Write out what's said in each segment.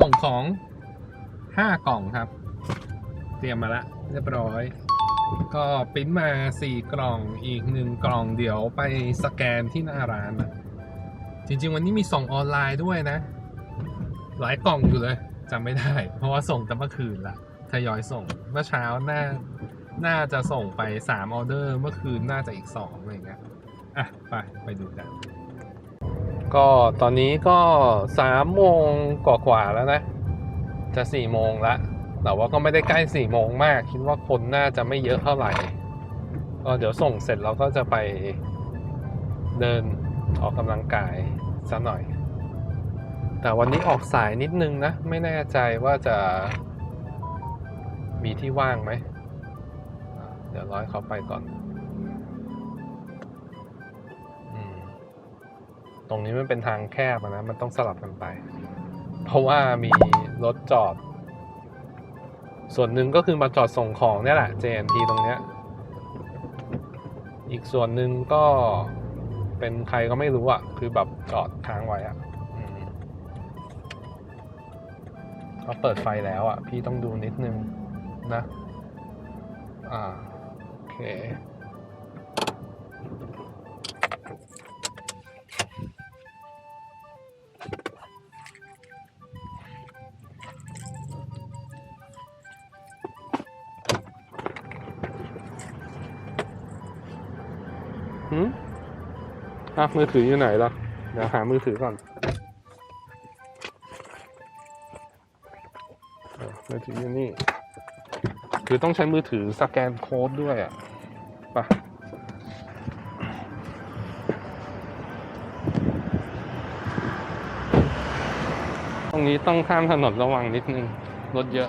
ส่งของห้ากล่องครับ เตรียมมาละเรียบร้อย ก็ปริ้นมาสี่กล่องอีกหนึ่งกล่องเดี๋ยวไปสแกนที่หน้าร้านนะจริง ๆ วันนี้มีส่งออนไลน์ด้วยนะ หลายกล่องอยู่เลยจำไม่ได้ เพราะว่าส่งแต่เมื่อคืนละทยอยส่งเมื่อเช้าน่าน่าจะส่งไป3ออเดอร์ เมื่อคืนน่าจะอีก2อะไรเงี้ยอะไปไปดูกัน ก็ตอนนี้ก็สามโมงกว่าๆแล้วนะ จะสี่โมงละแต่ว่าก็ไม่ได้ใกล้สี่โมงมาก คิดว่าคนน่าจะไม่เยอะเท่าไหร่ ก็เดี๋ยวส่งเสร็จเราก็จะไปเดินออกกำลังกายสักหน่อย แต่วันนี้ออกสายนิดนึงนะ ไม่แน่ใจว่าจะมีที่ว่างไหม เดี๋ยวร้อยเขาไปก่อน ตรงนี้มันเป็นทางแคบนะมันต้องสลับกันไป เพราะว่ามีรถจอด ส่วนหนึ่งก็คือมาจอดส่งของเนี่ยแหละ JNT ตรงเนี้ยอีกส่วนหนึ่งก็เป็นใครก็ไม่รู้อะคือแบบจอดค้างไว้อะเขาเปิดไฟแล้วอะพี่ต้องดูนิดนึงนะ อ่า โอเค หืมอะมือถืออยู่ไหนล่ะ เดี๋ยวหามือถือก่อนมือถืออยู่นี่ คือต้องใช้มือถือสแกนโค้ดด้วยอะไปะตรงนี้ต้องข้ามถนนระวังนิดนึง รถเยอะ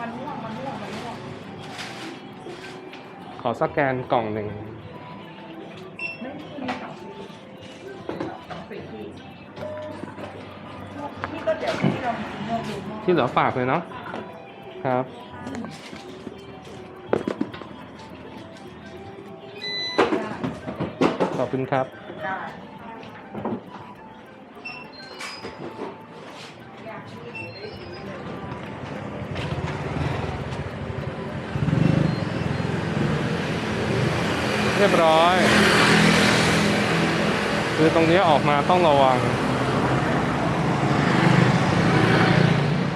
มันม่วงมันม่วงมันม่วงขอสแกนกล่องหนึ่งไม่มีสองสีสองสีที่นี่ก็เดี๋ยวที่เราม่วงดูม่วงที่เหลือฝากเลยเนาะครับ ขอบคุณครับ ได้ เรียบร้อย คือตรงนี้ออกมาต้องระวัง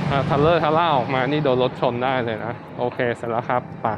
ถ้าทัลเลอร์ทัลล่าออกมานี่โดนรถชนได้เลยนะ โอเค เสร็จแล้วครับ ไป